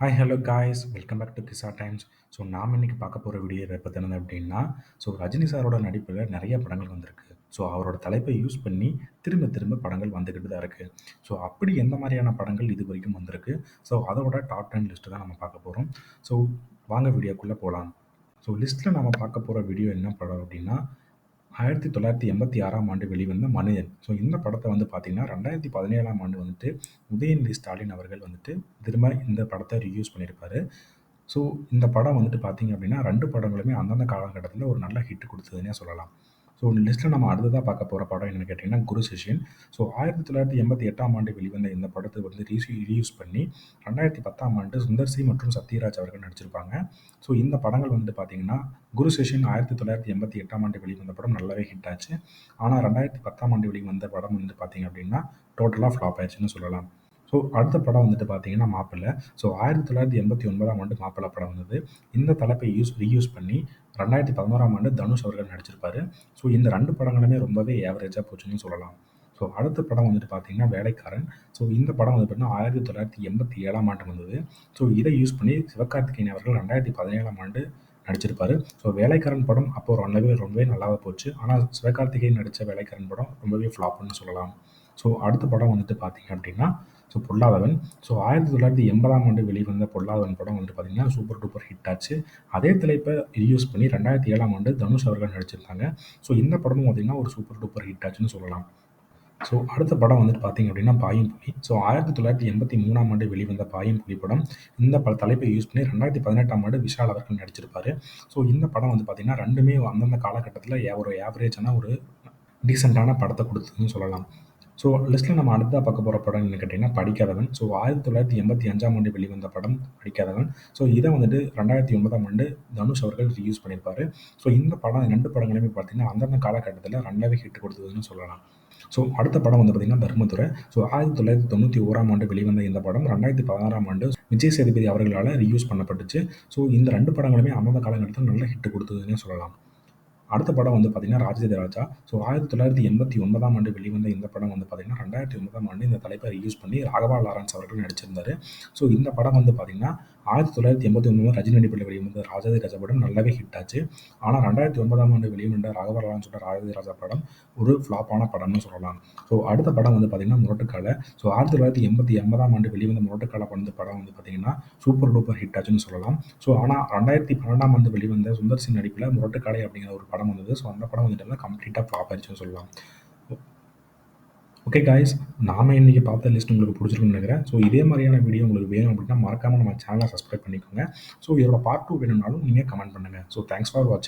Hi hello guys welcome back to Kisa Times so நாம் இன்னைக்கு பார்க்க போகிற வீடியோ எதை பற்றினது அப்படின்னா ஸோ ரஜினி சாரோட நடிப்பில் நிறைய படங்கள் வந்திருக்கு. ஸோ அவரோட தலைப்பை யூஸ் பண்ணி திரும்ப திரும்ப படங்கள் வந்துக்கிட்டு தான் இருக்குது ஸோ அப்படி எந்த மாதிரியான படங்கள் இது வரைக்கும் வந்திருக்கு? ஸோ அதோட டாப் டென் லிஸ்ட்டு தான் நம்ம பார்க்க போகிறோம் ஸோ வாங்க வீடியோக்குள்ளே போகலாம் ஸோ லிஸ்ட்டில் நம்ம பார்க்க போகிற வீடியோ என்ன படம் அப்படின்னா ஆயிரத்தி தொள்ளாயிரத்தி எண்பத்தி ஆறாம் ஆண்டு வெளிவந்த மனிதன். ஸோ இந்த படத்தை வந்து பார்த்தீங்கன்னா ரெண்டாயிரத்தி பதினேழாம் ஆண்டு வந்துட்டு உதயநிதி ஸ்டாலின் அவர்கள் வந்துட்டு திரும்ப இந்த படத்தை ரியூஸ் பண்ணியிருப்பாரு ஸோ இந்த படம் வந்துட்டு பார்த்தீங்க அப்படின்னா ரெண்டு படங்களுமே அந்தந்த காலகட்டத்தில் ஒரு நல்ல ஹிட் கொடுத்ததுன்னே சொல்லலாம். ஸோ லிஸ்ட்டில் நம்ம அடுத்ததாக பார்க்க போகிற படம் என்னென்னு கேட்டிங்கன்னா குரு சிஷியன். ஸோ ஆயிரத்தி தொள்ளாயிரத்தி எண்பத்தி எட்டாம் ஆண்டு வெளிவந்த இந்த படத்தை வந்து ரீசி ரீயூஸ் பண்ணி ரெண்டாயிரத்தி பத்தாம் ஆண்டு சுந்தர் சி மற்றும் சத்யராஜ் அவர்கள் நடிச்சிருப்பாங்க. ஸோ இந்த படங்கள் வந்துட்டு பார்த்தீங்கன்னா குரு சிஷ்யன் ஆயிரத்தி தொள்ளாயிரத்தி எண்பத்தி எட்டாம் ஆண்டு வெளிவந்த படம் நல்லாவே ஹிட் ஆச்சு. ஆனால் ரெண்டாயிரத்தி பத்தாம் ஆண்டு வெளிவந்த படம் வந்து பார்த்தீங்க அப்படின்னா டோட்டலாக ஃப்ளாப் ஆயிடுச்சுன்னு சொல்லலாம். ஸோ அடுத்த படம் வந்துட்டு பார்த்தீங்கன்னா மாப்பிள்ளை ஸோ ஆயிரத்தி தொள்ளாயிரத்தி எண்பத்தி ஒன்பதாம் ஆண்டு மாப்பிள்ளை படம் வந்தது. இந்த தலைப்பை யூஸ் ரீயூஸ் பண்ணி ரெண்டாயிரத்தி பதினோராம் ஆண்டு தனுஷ் அவர்கள் நடிச்சிருப்பாரு. ஸோ இந்த ரெண்டு படங்களுமே ரொம்பவே ஏவரேஜாக போச்சுன்னு சொல்லலாம். ஸோ அடுத்த படம் வந்துட்டு பார்த்தீங்கன்னா வேலைக்காரன். ஸோ இந்த படம் வந்து பார்த்தீங்கன்னா ஆயிரத்தி தொள்ளாயிரத்தி எண்பத்தி ஏழாம் ஆண்டு வந்தது. ஸோ இதை யூஸ் பண்ணி சிவகார்த்திகேயன் அவர்கள் ரெண்டாயிரத்தி பதினேழாம் ஆண்டு நடிச்சிருப்பாரு. ஸோ வேலைக்காரன் படம் அப்போ ரொம்பவே ரொம்பவே நல்லாவே போச்சு. ஆனால் சிவகார்த்திகேயன் நடித்த வேலைக்காரன் படம் ரொம்பவே ஃப்ளாப்னு சொல்லலாம். ஸோ அடுத்த படம் வந்துட்டு பார்த்தீங்க அப்படின்னா ஸோ பொல்லாதவன். ஸோ ஆயிரத்தி தொள்ளாயிரத்தி எண்பதாம் ஆண்டு வெளிவந்த பொல்லாதவன் படம் வந்துட்டு பார்த்தீங்கன்னா சூப்பர் டூப்பர் ஹிட் ஆச்சு. அதே தலைப்பை ரியூஸ் பண்ணி ரெண்டாயிரத்தி ஏழாம் ஆண்டு தனுஷ் அவர்கள் நடிச்சிருந்தாங்க. ஸோ இந்த படமும் பார்த்தீங்கன்னா ஒரு சூப்பர் டூப்பர் ஹிட் ஆச்சுன்னு சொல்லலாம். ஸோ அடுத்த படம் வந்துட்டு பார்த்தீங்க அப்படின்னா பாயும் புலி ஸோ ஆயிரத்தி தொள்ளாயிரத்தி எண்பத்தி மூணாம் ஆண்டு வெளிவந்த பாயும் புலி படம் இந்த பல தலைப்பை யூஸ் பண்ணி ரெண்டாயிரத்தி பதினெட்டாம் ஆண்டு விஷால் அவர்கள் நடிச்சிருப்பாரு. ஸோ இந்த படம் வந்து பார்த்தீங்கன்னா ரெண்டுமே அந்தந்த காலகட்டத்தில் ஒரு ஆவரேஜான ஒரு டீசெண்டான படத்தை கொடுத்ததுன்னு சொல்லலாம். ஸோ லிஸ்ட்டில் நம்ம அடுத்ததாக பார்க்க போகிற படம் என்ன கேட்டிங்கன்னா படிக்காதவன். ஸோ ஆயிரத்தி தொள்ளாயிரத்தி எண்பத்தி அஞ்சாம் ஆண்டு வெளிவந்த படம் படிக்காதவன். ஸோ இதை வந்துட்டு ரெண்டாயிரத்தி ஒன்பதாம் ஆண்டு தனுஷ் அவர்கள் ரியூஸ் பண்ணியிருப்பாரு. ஸோ இந்த படம் ரெண்டு படங்களுமே பார்த்தீங்கன்னா அந்தந்த காலகட்டத்தில் ரெண்டாவே ஹிட் கொடுத்ததுன்னு சொல்லலாம். ஸோ அடுத்த படம் வந்து பார்த்திங்கன்னா தர்மதுரை. ஸோ ஆயிரத்தி தொள்ளாயிரத்தி தொண்ணூற்றி ஓராம் ஆண்டு வெளிவந்த இந்த படம் ரெண்டாயிரத்தி பதினாறாம் ஆண்டு விஜய் சேதுபதி அவர்களால் ரியூஸ் பண்ணப்பட்டுச்சு. ஸோ இந்த ரெண்டு படங்களுமே அந்தந்த காலகட்டத்தில் நல்ல ஹிட் கொடுத்ததுன்னே சொல்லலாம். அடுத்த படம் வந்து பார்த்திங்கன்னா ராஜேந்திர ராஜா. ஸோ ஆயிரத்தி தொள்ளாயிரத்தி எண்பத்தி ஒன்பதாம் ஆண்டு வெளிவந்த இந்த படம் வந்து பார்த்திங்கன்னா ரெண்டாயிரத்தி ஒன்பதாம் ஆண்டு இந்த தலைப்பை யூஸ் பண்ணி ராகவா லாரன்ஸ் அவர்கள் நடிச்சிருந்தார். ஸோ இந்த படம் வந்து பார்த்திங்கன்னா ஆயிரத்தி தொள்ளாயிரத்தி எண்பத்தி ஒன்பது ரஜினி நடிப்பில் வெளிவந்த ராஜாதி ராஜா படம் நல்லாவே ஹிட் ஆச்சு. ஆனால் ரெண்டாயிரத்தி ஒன்பதாம் ஆண்டு வெளிவந்த ராகவராஜன் சொல்ற ராஜாதி ராஜா படம் ஒரு ஃப்ளாப்பான படம்னு சொல்லலாம். ஸோ அடுத்த படம் வந்து பார்த்தீங்கன்னா முரட்டுக்கால. ஸோ ஆயிரத்தி தொள்ளாயிரத்தி எண்பத்தி எண்பதாம் ஆண்டு வெளிவந்த முரட்டுக்கால படம் படம் வந்து பார்த்தீங்கன்னா சூப்பர் டூப்பர் ஹிட் ஆச்சுன்னு சொல்லலாம். ஸோ ஆனால் ரெண்டாயிரத்தி பன்னெண்டாம் ஆண்டு வெளிவந்த சுந்தர் சிங் நடிப்பில் முரட்டுக்காலை அப்படிங்கிற ஒரு படம் வந்தது. ஸோ அந்த படம் வந்துட்டு கம்ப்ளீட்டாக ஃப்ளாப் ஆயிடுச்சுன்னு சொல்லலாம். ஓகே காய்ஸ் நாம இன்றைக்கி பார்த்த லிஸ்ட் உங்களுக்கு பிடிச்சிருக்குன்னு நினைக்கிறேன். ஸோ இதே மாதிரியான வீடியோ உங்களுக்கு வேணும் அப்படின்னா மறக்காமல் நம்ம சேனலை சப்ஸ்கிரைப் பண்ணிக்கோங்க. ஸோ இதோட பார்ட் டூ வேணும்னாலும் நீங்கள் கமெண்ட் பண்ணுங்கள் ஸோ தேங்க்ஸ் ஃபார் வாட்சிங்